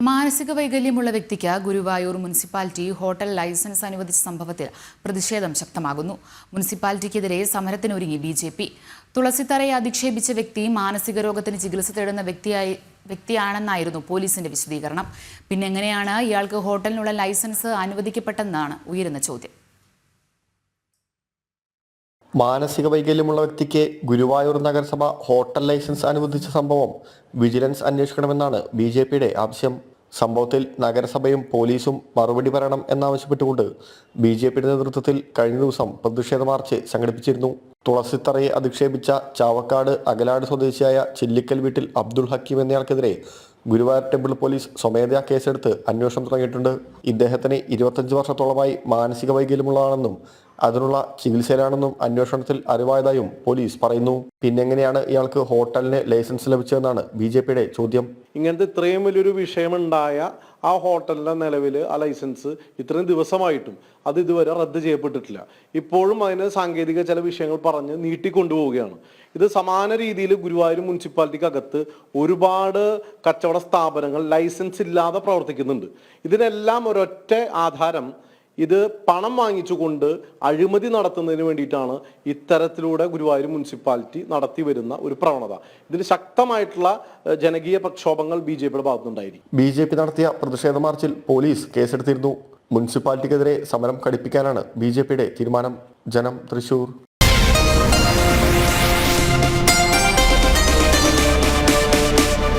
മാനസിക വൈകല്യമുള്ള വ്യക്തിക്ക് ഗുരുവായൂർ മുനിസിപ്പാലിറ്റി ഹോട്ടൽ ലൈസൻസ് അനുവദിച്ച സംഭവത്തിൽ പ്രതിഷേധം ശക്തമാകുന്നു. മുനിസിപ്പാലിറ്റിക്കെതിരെ സമരത്തിനൊരുങ്ങി ബി ജെ പി. തുളസിത്തറയെ അധിക്ഷേപിച്ച വ്യക്തി മാനസിക രോഗത്തിന് ചികിത്സ തേടുന്ന വ്യക്തിയായി വ്യക്തിയാണെന്നായിരുന്നു പോലീസിന്റെ വിശദീകരണം. പിന്നെങ്ങനെയാണ് ഇയാൾക്ക് ഹോട്ടലിനുള്ള ലൈസൻസ് അനുവദിക്കപ്പെട്ടെന്നാണ് ഉയരുന്ന ചോദ്യം. മാനസിക വൈകല്യമുള്ള വ്യക്തിക്ക് ഗുരുവായൂർ നഗരസഭ ഹോട്ടൽ ലൈസൻസ് അനുവദിച്ച സംഭവം വിജിലൻസ് അന്വേഷിക്കണമെന്നാണ് ബി ജെ പിയുടെ ആവശ്യം. സംഭവത്തിൽ നഗരസഭയും പോലീസും മറുപടി പറയണം എന്നാവശ്യപ്പെട്ടുകൊണ്ട് ബി ജെ പിയുടെ നേതൃത്വത്തിൽ കഴിഞ്ഞ ദിവസം പ്രതിഷേധ മാർച്ച് സംഘടിപ്പിച്ചിരുന്നു. തുളസിത്തറയെ അധിക്ഷേപിച്ച ചാവക്കാട് അകലാട് സ്വദേശിയായ ചില്ലിക്കൽ വീട്ടിൽ അബ്ദുൾ ഹക്കീം എന്നയാൾക്കെതിരെ ഗുരുവായൂർ ടെമ്പിൾ പോലീസ് സ്വമേധയാ കേസെടുത്ത് അന്വേഷണം തുടങ്ങിയിട്ടുണ്ട്. ഇദ്ദേഹത്തിന് ഇരുപത്തഞ്ച് വർഷത്തോളമായി മാനസിക വൈകല്യമുള്ളതാണെന്നും അതിനുള്ള ചികിത്സയിലാണെന്നും അന്വേഷണത്തിൽ അറിവായതായും പോലീസ് പറയുന്നു. പിന്നെങ്ങനെയാണ് ഇയാൾക്ക് ഹോട്ടലിന് ലൈസൻസ് ലഭിച്ചതെന്നാണ് ബി ജെ പിയുടെ ചോദ്യം. ഇങ്ങനത്തെ ഇത്രയും വലിയൊരു വിഷയമുണ്ടായ ആ ഹോട്ടലിന്റെ നിലവിൽ ആ ലൈസൻസ് ഇത്രയും ദിവസമായിട്ടും അത് ഇതുവരെ റദ്ദ് ചെയ്യപ്പെട്ടിട്ടില്ല. ഇപ്പോഴും അതിന് സാങ്കേതിക ചില വിഷയങ്ങൾ പറഞ്ഞ് നീട്ടിക്കൊണ്ടുപോവുകയാണ്. ഇത് സമാന രീതിയിൽ ഗുരുവായൂർ മുനിസിപ്പാലിറ്റിക്കകത്ത് ഒരുപാട് കച്ചവട സ്ഥാപനങ്ങൾ ലൈസൻസ് ഇല്ലാതെ പ്രവർത്തിക്കുന്നുണ്ട്. ഇതിനെല്ലാം ഒരൊറ്റ ആധാരം ഇത് പണം വാങ്ങിച്ചുകൊണ്ട് അഴിമതി നടത്തുന്നതിന് വേണ്ടിയിട്ടാണ് ഇത്തരത്തിലൂടെ ഗുരുവായൂർ മുനിസിപ്പാലിറ്റി നടത്തി വരുന്ന ഒരു പ്രവണത. ഇതിന് ശക്തമായിട്ടുള്ള ജനകീയ പ്രക്ഷോഭങ്ങൾ ബി ജെ പിയുടെ ഭാഗത്തുനിന്നുണ്ടായിരിക്കും. ബി ജെ പി നടത്തിയ പ്രതിഷേധ മാർച്ചിൽ പോലീസ് കേസെടുത്തിരുന്നു. മുനിസിപ്പാലിറ്റിക്കെതിരെ സമരം ഘടിപ്പിക്കാനാണ് ബി ജെ പിയുടെ തീരുമാനം. ജനം തൃശൂർ.